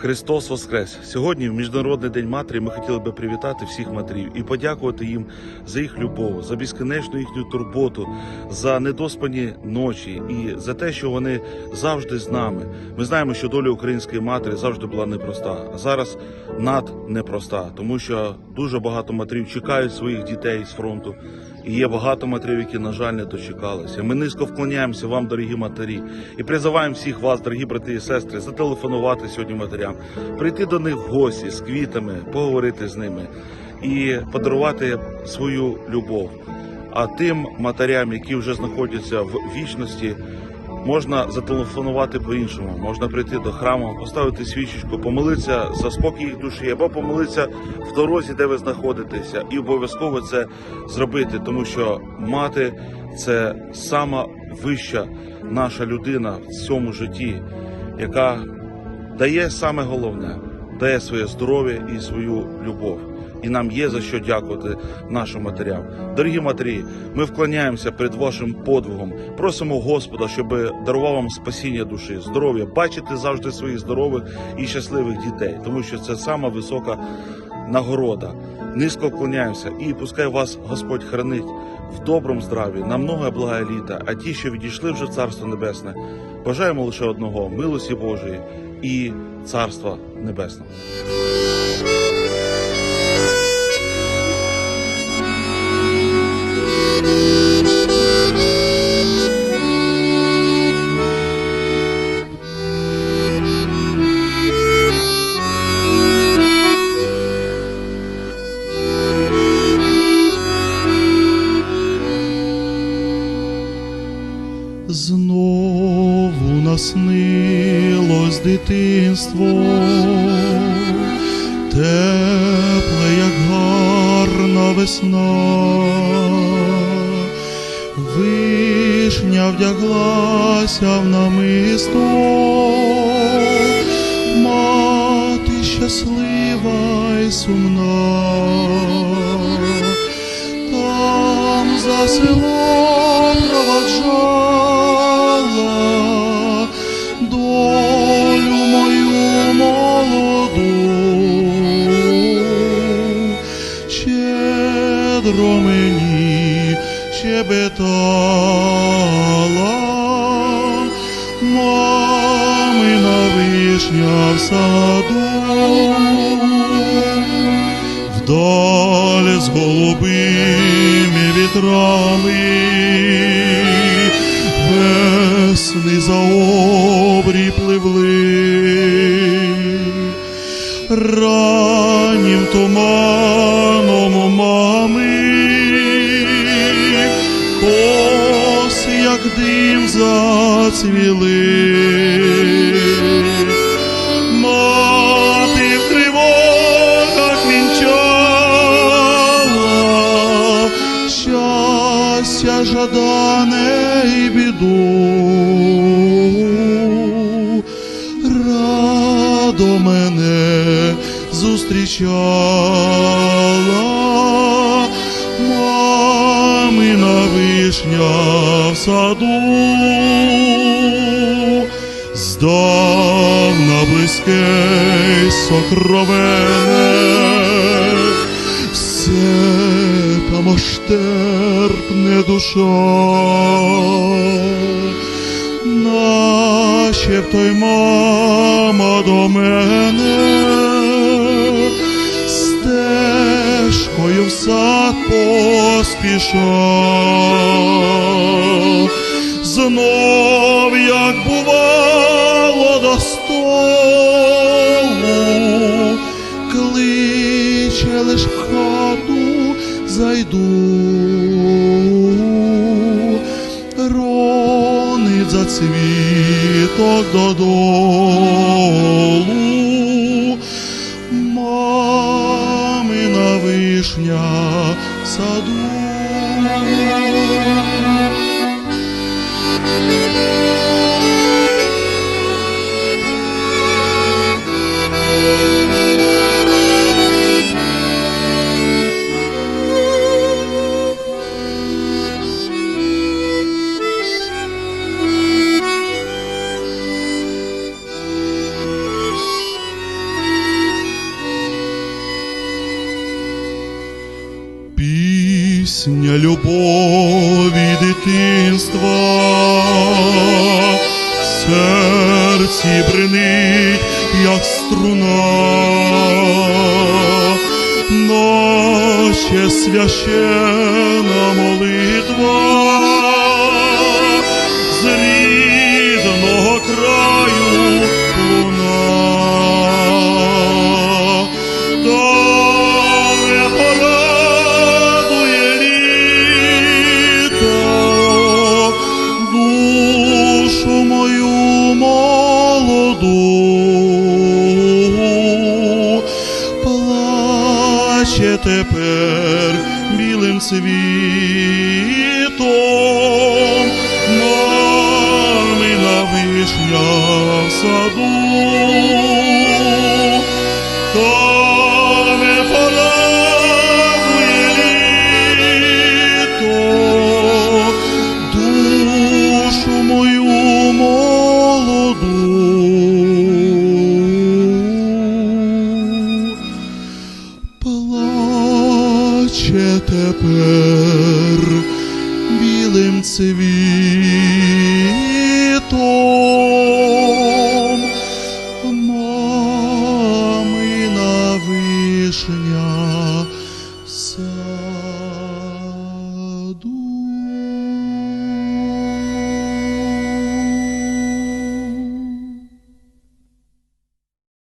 Христос Воскрес! Сьогодні, в Міжнародний день матері, ми хотіли би привітати всіх матерів і подякувати їм за їх любов, за безкінечну їхню турботу, за недоспані ночі і за те, що вони завжди з нами. Ми знаємо, що доля української матері завжди була непроста, а зараз над непроста, тому що дуже багато матерів чекають своїх дітей з фронту. І є багато матерів, які, на жаль, не дочекалися. Ми низько вклоняємося вам, дорогі матері, і призиваємо всіх вас, дорогі брати і сестри, зателефонувати сьогодні матерям, прийти до них в гості з квітами, поговорити з ними і подарувати свою любов. А тим матерям, які вже знаходяться в вічності, можна зателефонувати по-іншому. Можна прийти до храму, поставити свічечку, помолитися за спокій душі, або помолитися в дорозі, де ви знаходитеся, і обов'язково це зробити, тому що мати це сама вища наша людина в цьому житті, яка дає саме головне, дає своє здоров'я і свою любов. І нам є за що дякувати нашим матерям. Дорогі матері, ми вклоняємося перед вашим подвигом. Просимо Господа, щоб дарував вам спасіння душі, здоров'я, бачити завжди своїх здорових і щасливих дітей, тому що це сама висока нагорода. Низько вклоняємося і пускай вас Господь хранить в доброму здраві, на многое благе літа. А ті, що відійшли вже в Царство Небесне, бажаємо лише одного милості Божої і Царства Небесного. Знову наснилось дитинство, тепле, як гарна весна, вишня вдяглася в намисто, мати щаслива й сумна. Там за селом проводжала долю мою молоду, щедро мені щебетала, мамина вишня в саду. Вдаль з голубими вітрами, весни за обрій пливли, раннім туманом дим зацвіли. Мати в тривогах вінчала, щастя жадане і біду. Радо мене зустрічала, саду здавна близьке й сокровене, все там аж терпне душа, той мама до мене, стежкою в сад поспіша знов, як бувало до столу, кличе лиш хату зайду, ронить за цвіток додолу, мамина вишня саду. Пісня любові дитинства. Серці бренить, як струна, наче священа молитва Тепер білим цвітом мамина вишня в саду.